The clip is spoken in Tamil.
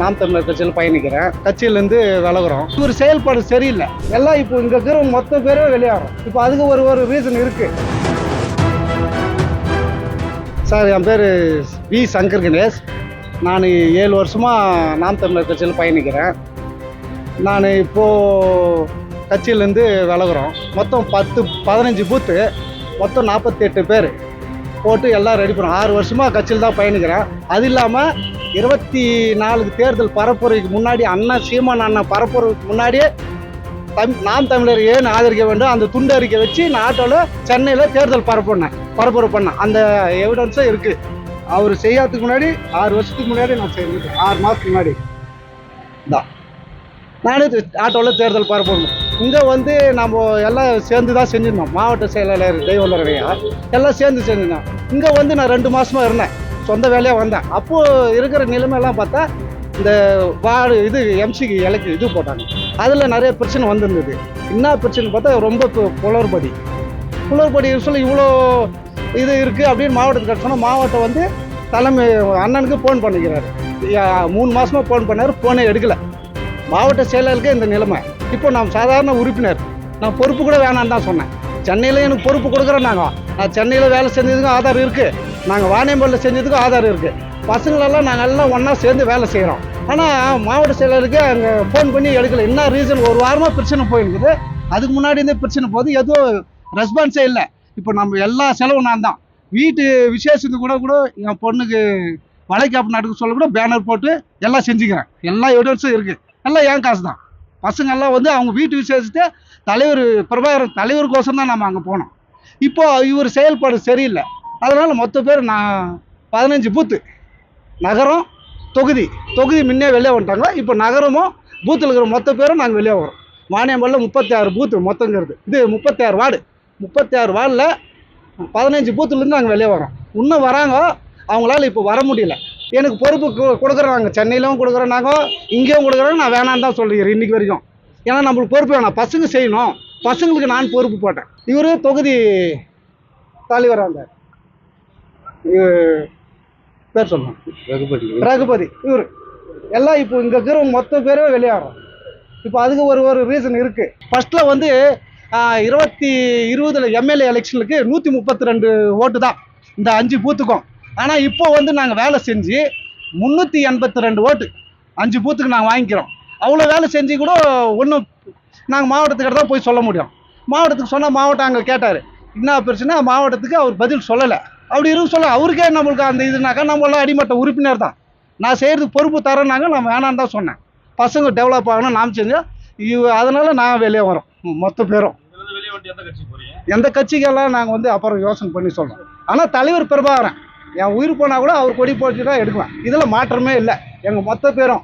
நாம் தமிழர் கட்சியில் பயணிக்கிறேன். கட்சியிலேருந்து விலகுறோம். ஒரு செயல்பாடு சரியில்லை. எல்லாம் இப்போ இங்கே இருக்கிற மொத்த பேரே விளையாடும் இப்போ அதுக்கு ஒரு ஒரு ரீசன் இருக்குது சார் என் பேர் வி சங்கர் கணேஷ். நான் ஏழு வருஷமாக நாம் தமிழர் கட்சியில் பயணிக்கிறேன். நான் இப்போது கட்சியிலேருந்து விலகுறோம். மொத்தம் பத்து பதினஞ்சு பூத்து மொத்தம் நாற்பத்தி எட்டு பேர். போட்டு எல்லாம் ரெடி பண்ணோம். ஆறு வருஷமாக கட்சியில் தான் பயணிக்கிறேன். அது இல்லாமல் இருபத்தி நாலுக்கு தேர்தல் பரப்புரைக்கு முன்னாடி அண்ணன் சீமான் அண்ணன் பரப்புரைக்கு முன்னாடியே தம் நாம் தமிழர் ஏன் ஆதரிக்க வேண்டும்? அந்த துண்டு அறிக்கை வச்சு நான் ஆட்டோவில் சென்னையில் தேர்தல் பரப்புனேன் பரப்புரை பண்ணேன். அந்த எவிடன்ஸும் இருக்குது அவர் செய்யாததுக்கு முன்னாடி ஆறு வருஷத்துக்கு முன்னாடி நான் செஞ்சுட்டேன் ஆறு மாதத்துக்கு முன்னாடி. தான் நானே ஆட்டோவில் தேர்தல் பரப்பணும் இங்கே வந்து நம்ம எல்லாம் சேர்ந்து தான் செஞ்சுருந்தோம். மாவட்ட செயலாளர் தெய்வலரையா எல்லாம் சேர்ந்து செஞ்சுருந்தோம். இங்கே வந்து நான் ரெண்டு மாதமாக இருந்தேன். சொந்த வேலையாக வந்தேன். அப்போது இருக்கிற நிலைமையெல்லாம் பார்த்தா இந்த வார்டு இது எம்சிக்கு இலக்கு இது போட்டாங்க. அதில் நிறைய பிரச்சனை வந்திருந்தது. என்ன பிரச்சனை பார்த்தா ரொம்ப புலர்படி புலர்படி சொல்லி இவ்வளோ இது இருக்குது அப்படின்னு மாவட்டத்துக்கு சொன்னால் மாவட்டம் வந்து தலைமை அண்ணனுக்கு ஃபோன் பண்ணிக்கிறாரு. மூணு மாதமாக ஃபோன் பண்ணார் ஃபோனே எடுக்கலை. மாவட்ட செயலருக்கு இந்த நிலைமை. இப்போ நான் சாதாரண உறுப்பினர். நான் பொறுப்பு கூட வேணான்னு தான் சொன்னேன். சென்னையில் எனக்கு பொறுப்பு கொடுக்குறோம் நாங்கள் நான் சென்னையில் வேலை செஞ்சதுக்கும் ஆதார் இருக்குது நாங்கள் வாணியம்பலில் செஞ்சதுக்கும் ஆதார் இருக்குது பசங்களெல்லாம் நாங்கள் எல்லாம் ஒன்றா சேர்ந்து வேலை செய்கிறோம் ஆனால் மாவட்ட செயலருக்கு அங்கே ஃபோன் பண்ணி எடுக்கல. என்ன ரீசன் ஒரு வாரமாக பிரச்சனை போயிருக்குது. அதுக்கு முன்னாடி இருந்தே பிரச்சனை போகுது. எதுவும் ரெஸ்பான்ஸே இல்லை. இப்போ நம்ம எல்லா செலவும் நான் தான். வீட்டு விசேஷத்துக்கு கூட கூட என் பொண்ணுக்கு வளைக்காப்பு நாட்டுக்கு சொல்ல கூட பேனர் போட்டு எல்லாம் செஞ்சுக்கிறேன். எல்லா எவிடன்ஸும் இருக்குது எல்லாம் என் காசு தான். பசங்கள்லாம் வந்து அவங்க வீட்டு விசேஷத்தை தலைவர் பிரபாகரன் தலைவருக்கோசரம் தான் நம்ம அங்கே போனோம். இப்போது இவர் செயல்பாடு சரியில்லை. அதனால் மொத்த பேர் நான் பதினஞ்சு பூத்து. நகரம் தொகுதி. தொகுதி முன்னே வெளியே வந்துட்டாங்களா? இப்போ நகரமும் பூத்தில் இருக்கிற மொத்த பேரும் நாங்கள் வெளியே வரோம். வாணியம்பலில் முப்பத்தி ஆறு பூத்து மொத்தங்கிறது. இது முப்பத்தி ஆறு வார்டு. முப்பத்தி ஆறு வார்டில் பதினஞ்சு பூத்துலேருந்து நாங்கள் வெளியே வரோம். இன்னும் வராங்க. அவங்களால இப்போ வர முடியல. எனக்கு பொறுப்பு கொடுக்குறாங்க சென்னையிலும் கொடுக்குறோம் நாங்கள் இங்கேயும் கொடுக்குறோம் நான் வேணான்னு தான் சொல்லிக்கிறேன் இன்னைக்கு வரைக்கும். ஏன்னா நம்மளுக்கு பொறுப்பு வேணாம். பசங்க செய்யணும். பசங்களுக்கு நான் பொறுப்பு போட்டேன். இவர் தொகுதி தலைவராக இருந்தார். பேர் சொல்லணும் ரகுபதி. ரகுபதி. இவர். எல்லாம் இப்போ இங்கே இருக்கிற மொத்த பேரே வெளியாகிறோம் இப்போ அதுக்கு ஒரு ஒரு ரீசன் இருக்கு. ஃபர்ஸ்ட்ல வந்து இருபத்தி இருபதுல எம்எல்ஏ எலெக்ஷனுக்கு நூற்றி முப்பத்தி ரெண்டு ஓட்டு தான். இந்த அஞ்சு பூத்துக்கும். ஆனால் இப்போ வந்து நாங்கள் வேலை செஞ்சு முந்நூற்றி எண்பத்தி ரெண்டு ஓட்டு. அஞ்சு பூத்துக்கு நாங்கள் வாங்கிக்கிறோம். அவ்வளோ வேலை செஞ்சு கூட ஒன்றும் நாங்கள் மாவட்டத்துக்கிட்ட தான் போய் சொல்ல முடியும். மாவட்டத்துக்கு சொன்னால் மாவட்டம் அங்கே கேட்டார். என்ன பிரச்சனை? மாவட்டத்துக்கு அவர் பதில் சொல்லலை. அப்படி இருக்கு சொல்ல அவருக்கே நம்மளுக்கு அந்த இதுனாக்கா நம்மளாம் அடிமட்ட உறுப்பினர் தான். நான் செய்கிறதுக்கு பொறுப்பு தரேன்னாங்க நான் வேணான்னு தான் சொன்னேன். பசங்க டெவலப் ஆகணும் நாம் செஞ்சோம் இவ அதனால் நான் வெளியே வரோம். மொத்த பேரும். எந்த கட்சிக்கெல்லாம் நாங்கள் வந்து அப்புறம் யோசனை பண்ணி சொல்றோம். ஆனால் தலைவர் பிரபாகரன் என் உயிர் போனால் கூட அவர் கொடி போட்டு தான் எடுக்குவேன். இதில் மாற்றமே இல்லை. எங்கள் மொத்த பேரும்